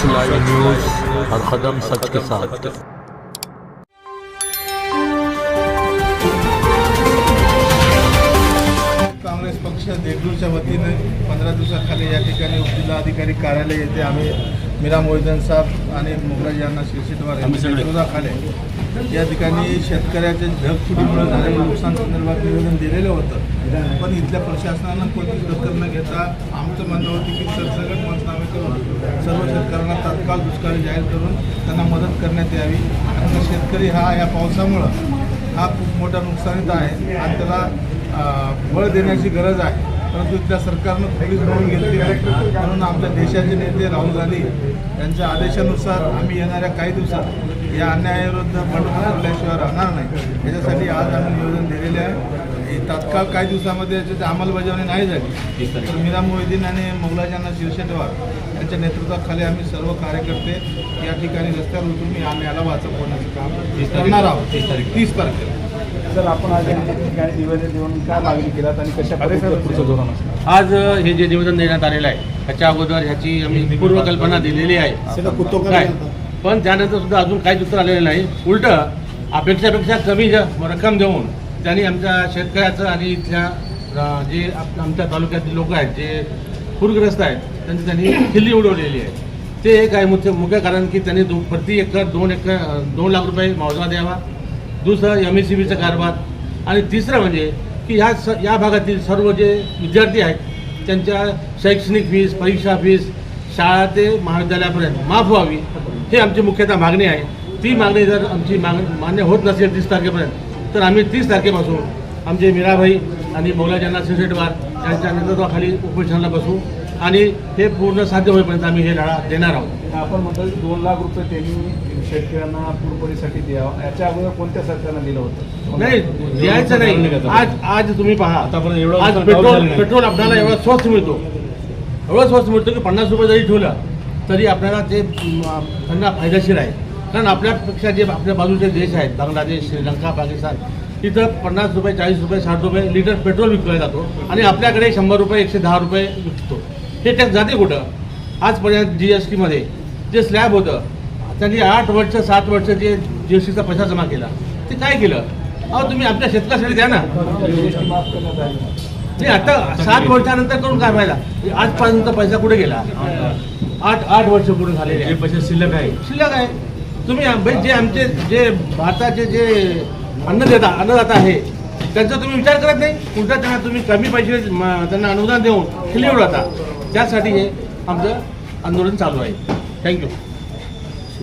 सच live news हर कदम सच के साथ। काँग्रेस पक्ष देगलूरच्या वतीने पंधरा दिवसाखाली या ठिकाणी उपजिल्हाधिकारी कार्यालय येथे आम्ही मीरा मोहिदन साहेब आणि मोगराज यांना शिरशिटवार यांच्या नेतृत्वाखाली या ठिकाणी शेतकऱ्याच्या ढगफुटीमुळे झालेल्या नुकसान संदर्भात निवेदन दिलेलं होतं. पण इथल्या प्रशासनानं कोणतीच दखल न घेता आमचं म्हणणं होतं की सरसकट पंचनामे करून सर्व शेतकऱ्यांना तात्काळ दुष्काळी जाहीर करून त्यांना मदत करण्यात यावी. कारण शेतकरी हा या पावसामुळं हा खूप मोठा नुकसानीत आहे आणि त्याला बळ देण्याची गरज आहे. परंतु त्या सरकारनं खोलीच म्हणून घेतली. म्हणून आमच्या देशाचे नेते राहुल गांधी यांच्या आदेशानुसार आम्ही येणाऱ्या काही दिवसात या अन्यायाविरुद्ध बंडखोर बोलल्याशिवाय राहणार नाही. याच्यासाठी आज आम्ही निवेदन दिलेले आहे. हे तात्काळ काही दिवसामध्ये याची अंमलबजावणी नाही झाली. तर मीरा मोहिदीन आणि मोगलाजांना शिरशेटवार यांच्या नेतृत्वाखाली आम्ही सर्व कार्यकर्ते या ठिकाणी रस्त्यावर उतरून या अन्यायाला वाचवण्याचं काम करणार आहोत. तीस तारखेला. सर आपण आज या ठिकाणी निवेदन देऊन काय मागणी केलात आणि कशा पद्धतीचं पुढचं धोरण असेल आज हे जे निवेदन देण्यात आलेलं आहे त्याच्या अगोदर ह्याची आम्ही पूर्वकल्पना दिलेली आहे. काय? पण त्यानंतर सुद्धा अजून काहीच उत्तर आलेलं नाही. उलट अपेक्षापेक्षा कमी रक्कम देऊन त्यांनी आमच्या शेतकऱ्याचं आणि इथल्या जे आप- आमच्या तालुक्यातील लोक आहेत जे पूरग्रस्त आहेत त्यांची त्यांनी खिल्ली उडवलेली आहे. ते एक आहे मुख्य मुख्य कारण की त्यांनी दो प्रति एकर दोन एकर दोन लाख रुपये मावजा द्यावा. दुसरं एम एस सी बीचा कारभार. आणि तिसरं म्हणजे की ह्या स या भागातील सर्व जे विद्यार्थी आहेत त्यांच्या शैक्षणिक फीस परीक्षा फीस शाळा ते महाविद्यालयापर्यंत माफ व्हावी. हे आमची मुख्यतः मागणी आहे. ती मागणी जर आमची माग मान्य होत नसेल तीस तारखेपर्यंत तर आम्ही तीस तारखेपासून आमचे मीराबाई आणि मौलाजांना शिरसेटवार यांच्या नेतृत्वाखाली उपोषणाला बसू आणि हे पूर्ण साध्य होईपर्यंत आम्ही हे लढा देणार आहोत. आपण म्हणतो की दोन लाख रुपये त्यांनी शेतकऱ्यांना पूरपरीसाठी द्यावं याच्या अगोदर कोणत्या सरकारनं दिलं होतं? नाही द्यायचं नाही. आज आज तुम्ही पहा. आज पेट्रोल पेट्रोल आपल्याला एवढा स्वस्त मिळतो. एवढं स्वस्त म्हणतो की पन्नास रुपये जरी ठेवलं तरी आपल्याला ते त्यांना फायदेशीर आहे. कारण आपल्यापेक्षा जे आपल्या बाजूचे देश आहेत बांगलादेश श्रीलंका पाकिस्तान तिथं पन्नास रुपये चाळीस रुपये साठ रुपये लिटर पेट्रोल विकला जातो आणि आपल्याकडे शंभर रुपये एकशे दहा रुपये विकतो. हे टॅक्स जाते कुठं? आजपर्यंत जी एस टीमध्ये जे स्लॅब होतं त्यांनी आठ वर्ष सात वर्ष जे जी एस टीचा पैसा जमा केला. ते काय केलं? अहो तुम्ही आपल्या शेतकऱ्यासाठी द्या ना. नाही आता सात वर्षानंतर करून काय फायदा आजपर्यंत पैसा कुठे गेला? आठ आठ वर्ष पुढे झालेले. पैसे शिल्लक आहे. शिल्लक आहे. तुम्ही जे आमचे जे भारताचे जे अन्नदाता अन्नदाता आहे त्यांचा तुम्ही विचार करत नाही? उलटा त्यांना तुम्ही कमी पैसे त्यांना अनुदान देऊन खिल्ली उडवता त्यासाठी हे आमचं आंदोलन चालू आहे. थँक्यू